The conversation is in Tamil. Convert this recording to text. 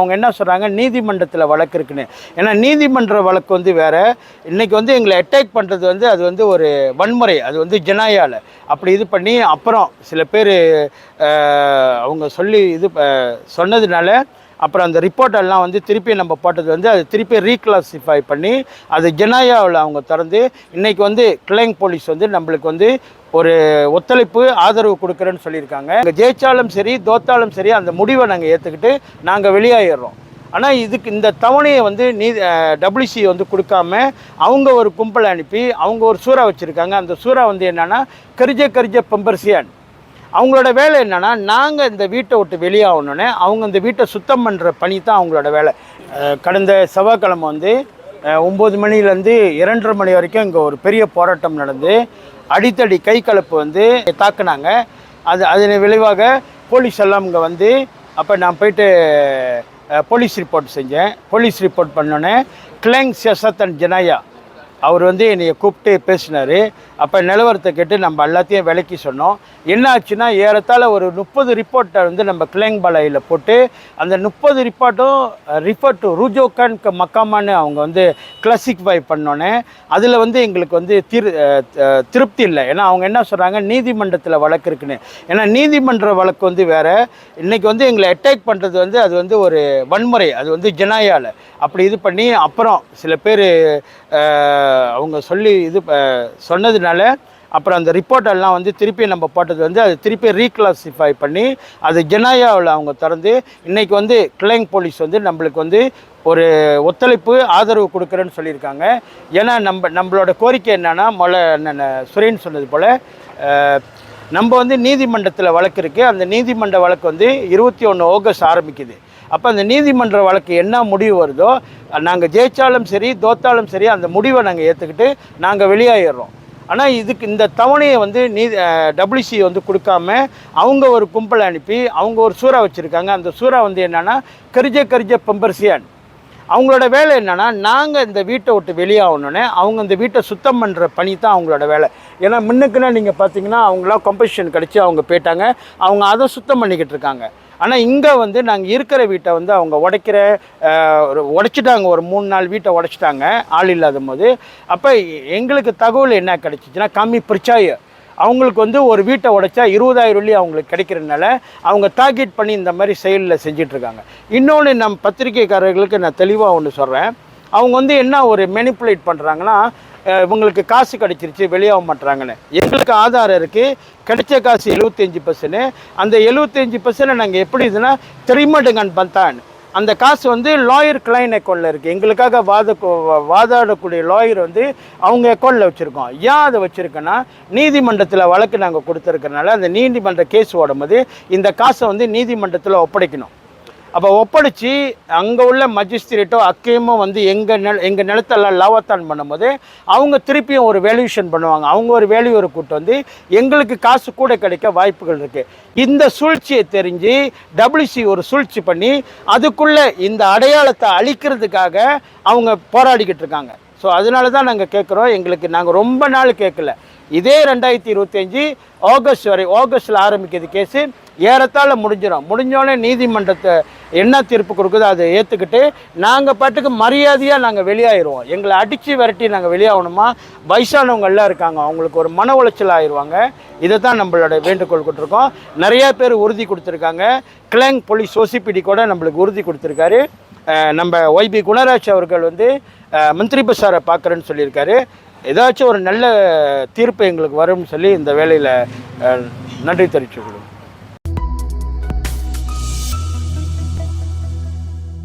அவங்க என்ன சொல்கிறாங்க நீதிமன்றத்தில் வழக்கு இருக்குன்னு. ஏன்னா நீதிமன்ற வழக்கு வந்து வேறு. இன்றைக்கி வந்து எங்களை அட்டாக் பண்ணுறது வந்து அது வந்து ஒரு வன்முறை. அது வந்து ஜனாயால். அப்படி இது பண்ணி அப்புறம் சில பேர் அவங்க சொல்லி இது சொன்னதுனால அப்புறம் அந்த ரிப்போர்ட்டெல்லாம் வந்து திருப்பி நம்ம போட்டது வந்து அது திருப்பி ரீக்ளாசிஃபை பண்ணி அது ஜெனாயாவில் அவங்க திறந்து இன்றைக்கி வந்து கிளைங் போலீஸ் வந்து நம்மளுக்கு வந்து ஒரு ஒத்துழைப்பு ஆதரவு கொடுக்குறேன்னு சொல்லியிருக்காங்க. இங்கே ஜெயித்தாலும் சரி தோத்தாலும் சரி அந்த முடிவை நாங்கள் ஏற்றுக்கிட்டு நாங்கள் வெளியாயிடுறோம் ஆனால் இதுக்கு இந்த தவணையை வந்து நீ டபிள்யூசி வந்து கொடுக்காம அவங்க ஒரு கும்பலை அனுப்பி அவங்க ஒரு சூறா வச்சுருக்காங்க. அந்த சூறா வந்து என்னென்னா கரிஜ கரிஜ பம்பர்சியான். அவங்களோட வேலை என்னென்னா நாங்கள் இந்த வீட்டை விட்டு வெளியாகணுன்னே அவங்க இந்த வீட்டை சுத்தம் பண்ணுற பணி தான் அவங்களோட வேலை. கடந்த செவ்வாய்க்கிழமை வந்து ஒம்பது மணிலேருந்து இரண்டரை மணி வரைக்கும் இங்கே ஒரு பெரிய போராட்டம் நடந்து அடித்தடி கை கலப்பு வந்து தாக்குனாங்க. அது அதன் விளைவாக போலீஸ் எல்லாம் இங்கே வந்து அப்போ நான் போயிட்டு போலீஸ் ரிப்போர்ட் செஞ்சேன். போலீஸ் ரிப்போர்ட் பண்ணோன்னே கிளேங் செசத்தன் ஜனாயா அவர் வந்து என்னையை கூப்பிட்டு பேசினார். அப்போ நிலவரத்தை கேட்டு நம்ம எல்லாத்தையும் விளக்கி சொன்னோம். என்ன ஆச்சுன்னா ஏறத்தாழ ஒரு முப்பது ரிப்போர்ட்டை வந்து நம்ம கிளேங்பாளையில் போட்டு அந்த முப்பது ரிப்போர்ட்டும் ரிப்போர்ட் டு ரூஜோகான் மக்காமான்னு அவங்க வந்து கிளாசிஃபை பண்ணோன்னே அதில் வந்து எங்களுக்கு வந்து திரு திருப்தி இல்லை. ஏன்னா அவங்க என்ன சொல்கிறாங்க நீதிமன்றத்தில் வழக்கு இருக்குன்னு. ஏன்னா நீதிமன்ற வழக்கு வந்து வேறு. இன்றைக்கி வந்து எங்களை அட்டாக் பண்ணுறது வந்து அது வந்து ஒரு வன்முறை. அது வந்து ஜனாயால். அப்படி இது பண்ணி அப்புறம் சில பேர் அவங்க சொல்லி இது சொன்னதுனால அப்புறம் அந்த ரிப்போர்ட்டெல்லாம் வந்து திருப்பி நம்ம போட்டது வந்து அது திருப்பி ரீக்ளாசிஃபை பண்ணி அது ஜெனாயாவில் அவங்க திறந்து இன்றைக்கி வந்து கிளைங் போலீஸ் வந்து நம்மளுக்கு வந்து ஒரு ஒத்துழைப்பு ஆதரவு கொடுக்குறேன்னு சொல்லியிருக்காங்க. ஏன்னா நம்ம நம்மளோட கோரிக்கை என்னென்னா மொல என்னென்ன சுரேன் சொன்னது போல் நம்ம வந்து நீதிமன்றத்தில் வழக்கு இருக்குது அந்த நீதிமன்ற வழக்கு வந்து இருபத்தி ஒன்று ஆகஸ்ட் ஆரம்பிக்குது. அப்போ அந்த நீதிமன்ற வழக்கு என்ன முடிவு வருதோ நாங்கள் ஜெயிச்சாலும் சரி தோத்தாலும் சரி அந்த முடிவை நாங்கள் ஏற்றுக்கிட்டு நாங்கள் வெளியாயிடுறோம் ஆனால் இதுக்கு இந்த தவணையை வந்து நீ டபிள்யூசி வந்து கொடுக்காம அவங்க ஒரு கும்பலை அனுப்பி அவங்க ஒரு சூறா வச்சுருக்காங்க. அந்த சூறா வந்து என்னென்னா கரிஜ கரிஜ பம்பர்சியான் அவங்களோட வேலை என்னென்னா நாங்கள் இந்த வீட்டை விட்டு வெளியாகணுன்னே அவங்க இந்த வீட்டை சுத்தம் பண்ணுற பணி தான் அவங்களோட வேலை. ஏன்னா முன்னுக்குன்னா நீங்கள் பார்த்தீங்கன்னா அவங்களாம் கம்பஷன் கிடச்சி அவங்க போயிட்டாங்க. அவங்க அதை சுத்தம் பண்ணிக்கிட்டு இருக்காங்க. ஆனால் இங்கே வந்து நாங்கள் இருக்கிற வீட்டை வந்து அவங்க உடைக்கிற ஒரு உடைச்சிட்டாங்க. ஒரு மூணு நாள் வீட்டை உடைச்சிட்டாங்க. ஆள் இல்லாத போது அப்போ எங்களுக்கு தகவல் என்ன கிடச்சிச்சின்னா கம்மி பிரச்சாய. அவங்களுக்கு வந்து ஒரு வீட்டை உடைச்சா இருபதாயிரம் வெள்ளி அவங்களுக்கு கிடைக்கிறதுனால அவங்க டார்கெட் பண்ணி இந்த மாதிரி செயலில் செஞ்சிட்ருக்காங்க இன்னொன்று நம் பத்திரிகைக்காரர்களுக்கு நான் தெளிவாக ஒன்று சொல்கிறேன் அவங்க வந்து என்ன ஒரு மெனிப்புலேட் பண்ணுறாங்கன்னா இவங்களுக்கு காசு கிடைச்சிருச்சு வெளியாக மாட்டுறாங்கன்னு எங்களுக்கு ஆதாரம் இருக்குது கிடைச்ச காசு எழுபத்தஞ்சி பர்சன்ட் அந்த எழுபத்தஞ்சி பர்சன்ட் நாங்கள் எப்படி இதுன்னா தெரியுமாட்டுங்கன்னு பார்த்தான் அந்த காசு வந்து லாயர் கிளைன் அக்கௌண்ட்டில் இருக்குது எங்களுக்காக வாத வாதாடக்கூடிய லாயர் வந்து அவங்க அக்கௌண்ட்டில் வச்சுருக்கோம். ஏன் அதை வச்சுருக்கோன்னா நீதிமன்றத்தில் வழக்கு நாங்கள் கொடுத்துருக்கறனால அந்த நீதிமன்ற கேஸ் ஓடும்போது இந்த காசை வந்து நீதிமன்றத்தில் ஒப்படைக்கணும். அப்போ ஒப்படைச்சி அங்கே உள்ள மஜிஸ்திரேட்டோ அக்கையமும் வந்து எங்கள் நில எங்கள் நிலத்தெல்லாம் லாவத்தான் பண்ணும்போது அவங்க திருப்பியும் ஒரு வேல்யூஷன் பண்ணுவாங்க. அவங்க ஒரு வேல்யூரை கூட்டு வந்து எங்களுக்கு காசு கூட கிடைக்க வாய்ப்புகள் இருக்குது இந்த சூழ்ச்சியை தெரிஞ்சு டபிள்யூசி ஒரு சூழ்ச்சி பண்ணி அதுக்குள்ளே இந்த அடையாளத்தை அழிக்கிறதுக்காக அவங்க போராடிக்கிட்டு இருக்காங்க. ஸோ அதனால தான் நாங்கள் கேட்குறோம் எங்களுக்கு நாங்கள் ரொம்ப நாள் கேட்கல இதே ரெண்டாயிரத்தி இருபத்தஞ்சி ஆகஸ்ட் வரை ஆகஸ்ட்டில் ஆரம்பிக்கிறது கேஸு ஏறத்தாழ முடிஞ்சிடும் முடிஞ்சோடனே நீதிமன்றத்தை என்ன தீர்ப்பு கொடுக்குதோ அதை ஏற்றுக்கிட்டு நாங்கள் பாட்டுக்கு மரியாதையாக நாங்கள் வெளியாயிடுவோம் எங்களை அடித்து விரட்டி நாங்கள் வெளியாகணுமா? வயசானவங்க எல்லாம் இருக்காங்க. அவங்களுக்கு ஒரு மன உளைச்சல் ஆயிடுவாங்க இதை தான் நம்மளோட வேண்டுகோள் கொடுத்துருக்கோம். நிறையா பேர் உறுதி கொடுத்துருக்காங்க. கிளங் போலீஸ் ஓசிபிடி கூட நம்மளுக்கு உறுதி கொடுத்துருக்காரு. நம்ம ஒய்பி குணராஜ் அவர்கள் வந்து மந்திரி பசாரை பார்க்குறேன்னு சொல்லியிருக்காரு. ஏதாச்சும் ஒரு நல்ல தீர்ப்பு எங்களுக்கு வரும்னு சொல்லி இந்த வேலையில் நன்றி தெரிவிச்சுக்கணும்